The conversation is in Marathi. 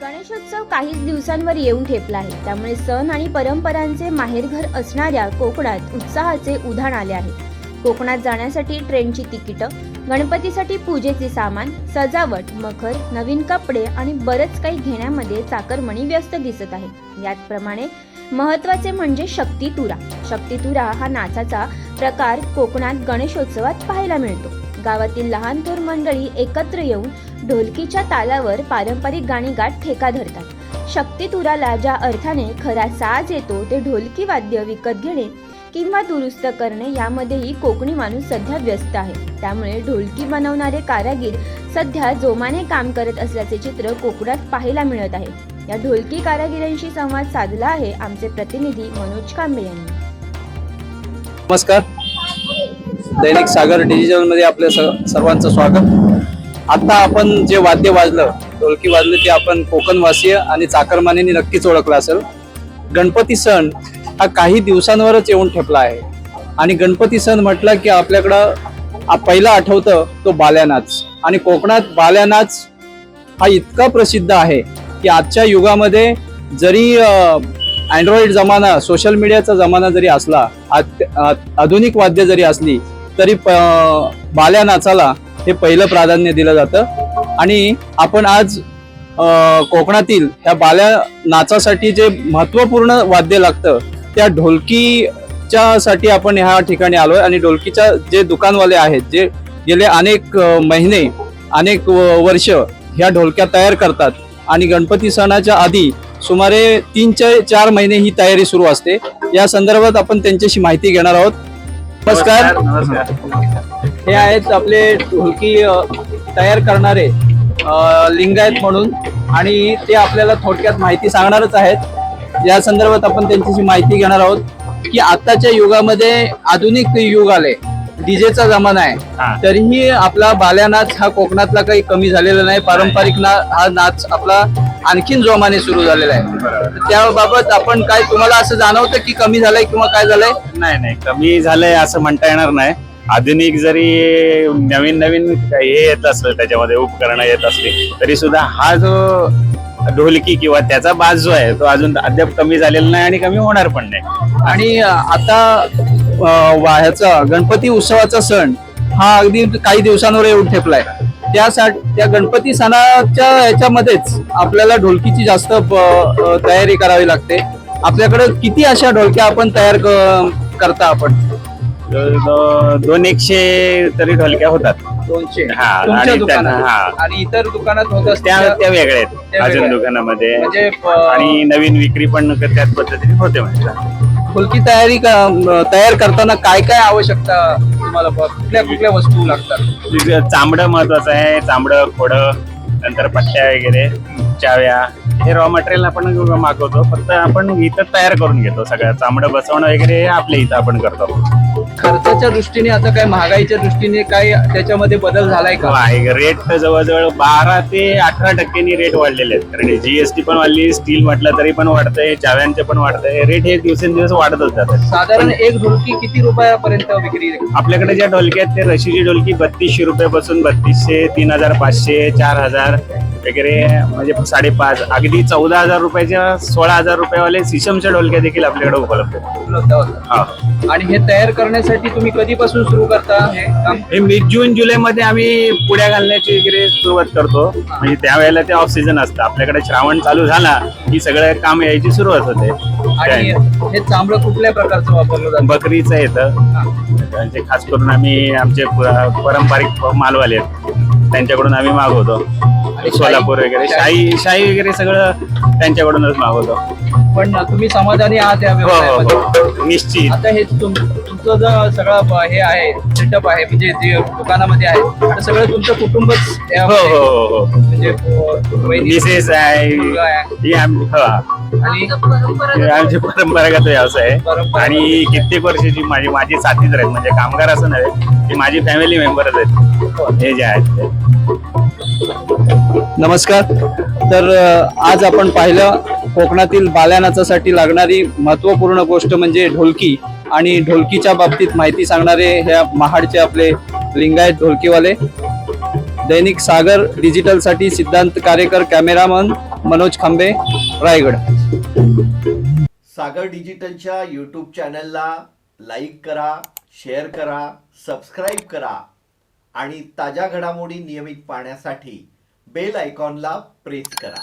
गणेशोत्सव काहीच दिवसांवर येऊन ठेपला आहे. त्यामुळे सण आणि परंपरांचे माहेरघर असणाऱ्या कोकणात उत्साहाचे उधाण आले आहे. कोकणात जाण्यासाठी ट्रेनची तिकीटं गणपतीसाठी पूजेचे सामान सजावट मखर नवीन कपडे आणि बरंच काही घेण्यामध्ये चाकरमणी व्यस्त दिसत आहे. याचप्रमाणे महत्त्वाचे म्हणजे शक्तितुरा. शक्तितुरा हा नाचाचा प्रकार कोकणात गणेशोत्सवात पाहायला मिळतो. गावातील लहान थोर मंडळी एकत्र येऊन ढोलकीच्या तालावर पारंपरिक गाणी गात ठेका धरतात. शक्तितुराला ज्या अर्थाने खरा साज येतो ते ढोलकी वाद्य विकत घेणे किंवा दुरुस्त करणे यामध्येही कोकणी माणूस सध्या व्यस्त आहे. त्यामुळे ढोलकी बनवणारे कारागीर सध्या जोमाने काम करत असल्याचे चित्र कोकणात पाहायला मिळत आहे. या ढोलकी कारागिरांशी संवाद साधला आहे आमचे प्रतिनिधी मनोज कांबळे यांनी. नमस्कार. दैनिक सागर डिजिटलमध्ये आपल्या सर्वांचं स्वागत. आता आपण जे वाद्य वाजलं ढोलकी वाजलं ते आपण कोकणवासीय आणि चाकरमान्यांनी नक्कीच ओळखलं असेल. गणपती सण हा काही दिवसांवरच येऊन ठेपला आहे. आणि गणपती सण म्हटलं की आपल्याकडं पहिला आठवतं तो बाल्यानाच. आणि कोकणात बाल्यानाच हा इतका प्रसिद्ध आहे की आजच्या युगामध्ये जरी अँड्रॉइड जमाना सोशल मीडियाचा जमाना जरी असला आत- आधुनिक वाद्य जरी असली तरी प- बाल्या नाचाला हे पहिलं प्राधान्य दिलं जातं. आणि आपण आज कोकणातील ह्या बाल्या नाचासाठी जे महत्त्वपूर्ण वाद्य लागतं त्या ढोलकीच्या साठी आपण ह्या ठिकाणी आलोय. आणि ढोलकीच्या जे दुकानवाले आहेत जे गेले अनेक महिने अनेक व- वर्ष ह्या ढोलक्या तयार करतात. आणि गणपती सणाच्या आधी सुमारे तीन चे चार महिने ही तयारी सुरू असते. या संदर्भात आपण त्यांच्याशी माहिती घेणार आहोत. नमस्कार. हे आहेत आपले ढोलकी तयार करणारे लिंगायत म्हणून. आणि ते आपल्याला थोडक्यात माहिती सांगणारच आहेत. या संदर्भात आपण त्यांच्याशी माहिती घेणार आहोत की आताच्या युगामध्ये आधुनिक युग आले. डीजेचा जमाना आहे. तरीही आपला बाल्यानाच हा कोकणातला काही कमी झालेला नाही. पारंपरिक ना हा नाच आपला आणखीन जोमाने सुरू झालेला आहे. त्याबाबत आपण काय तुम्हाला असं जाणवतं की कमी झालंय किंवा काय झालंय? नाही नाही. कमी झालंय असं म्हणता येणार नाही. आधुनिक जरी नवीन नवीन हे येत असलं त्याच्यामध्ये उपकरणं येत असली तरी सुद्धा हा जो ढोलकी किंवा त्याचा बाज जो आहे तो अजून अद्याप कमी झालेला नाही आणि कमी होणार पण नाही. आणि आता ह्याचा गणपती उत्सवाचा सण हा अगदी काही दिवसांवर येऊन ठेपलाय. त्यासाठी त्या गणपती सणाच्या ह्याच्यामध्येच आपल्याला ढोलकीची जास्त तयारी करावी लागते. आपल्याकडे किती अशा ढोलक्या आपण तयार करता आपण? दोन एकशे तरी ढोलक्या होतात. दोनशे. हा, तुमच्या आणि दुकानात. त्यांना- हा. आणि इतर दुकानात होत त्या त्या वेगळ्या आहेत त्या अजून वेगळ्या. दुकानामध्ये. म्हणजे आणि नवीन विक्री पण त्याच पद्धतीने होते म्हणजे. ढोलकी तयारी क- तयार करताना काय काय आवश्यकता तुम्हाला ब- कुठल्या कुठल्या वस्तू लागतात? चांबडं महत्वाचं आहे. चांबडं खोडं नंतर पट्ट्या वगैरे चाव्या. हे रॉ मटेरियल आपण मागवतो. फक्त आपण इथं तयार करून घेतो सगळं. चांबडं बसवणं वगैरे हे आपल्या इथं आपण करतो. खर्चाच्या दृष्टीने आता काय महागाईच्या दृष्टीने काय त्याच्यामध्ये बदल झालाय का? रेट जवळजवळ बारा ते अठरा टक्क्यांनी रेट वाढलेले आहेत. कारण जीएसटी पण वाढली स्टील म्हटलं तरी पण वाढतंय चाव्यांचे पण वाढतंय. रेट हे दिवसेंदिवस वाढतच जातात. साधारण एक ढोलकी किती रुपयापर्यंत विक्री आपल्याकडे ज्या ढोलकी आहेत ते रशीची ढोलकी बत्तीसशे रुपयापासून बत्तीसशे तीन हजार पाचशे चार हजार वगैरे म्हणजे साडेपाच अगदी चौदा हजार रुपयाच्या सोळा हजार रुपयावाले सिशमच्या ढोलक्या देखील आपल्याकडे उपलब्ध आहेत. आणि हे तयार करण्यासाठी तुम्ही कधीपासून सुरू करता हे काम? हे मे जून जुलै मध्ये आम्ही पुड्या घालण्याची वगैरे सुरुवात करतो. म्हणजे त्यावेळेला ते ऑफ सीझन असतं. आपल्याकडे श्रावण चालू झाला की सगळं काम यायची सुरुवात होते. आणि हे चांबडं कुठल्या प्रकारचं वापरलं जातं? बकरीचं येतं. हा. म्हणजे खास करून आम्ही आमचे प- पारंपरिक मालवाले आहेत. त्यांच्याकडून आम्ही मागवतो. सोलापूर वगैरे. शाही? शाही वगैरे सगळं त्यांच्याकडूनच मागवतो. पण तुम्ही समाधानी आहात या हो व्यवसायामध्ये हो. हो निश्चित. आता हे तुम- तुमचं जो सगळं ब- हे आहे सेटअप आहे म्हणजे जे दुकानामध्ये आहे तर सगळं तुमचं कुटुंबच हो यामध्ये- हो हो. हो म्हणजे अ, वहिनी- मिसेस आहे मुलगा आहे. ही आम- हा. आणि हे आमचे परंपरागत व्यवसाय आहे. परंपरागत. आणि कित्येक वर्षाची माझी माझी साथीच आहेत. म्हणजे कामगार असं नव्हे ते माझी फॅमिली मेंबरच आहेत. हे जे आहेत ते. नमस्कार. तर अ, आज आपण पाहिलं कोकणातील बाल्यानाचासाठी लागणारी महत्त्वपूर्ण गोष्ट म्हणजे ढोलकी. आणि ढोलकीच्या बाबतीत माहिती सांगणारे ह्या महाडचे आपले लिंगायत ढोलकीवाले दैनिक सागर डिजिटलसाठी सिद्धांत कार्यकर कॅमेरामन मनोज खांबे रायगड. सागर डिजिटलच्या यूट्यूब चॅनलला लाईक करा शेअर करा सबस्क्राईब करा आणि ताज्या घडामोडी नियमित पाहण्यासाठी बेल आयकॉनला प्रेस करा.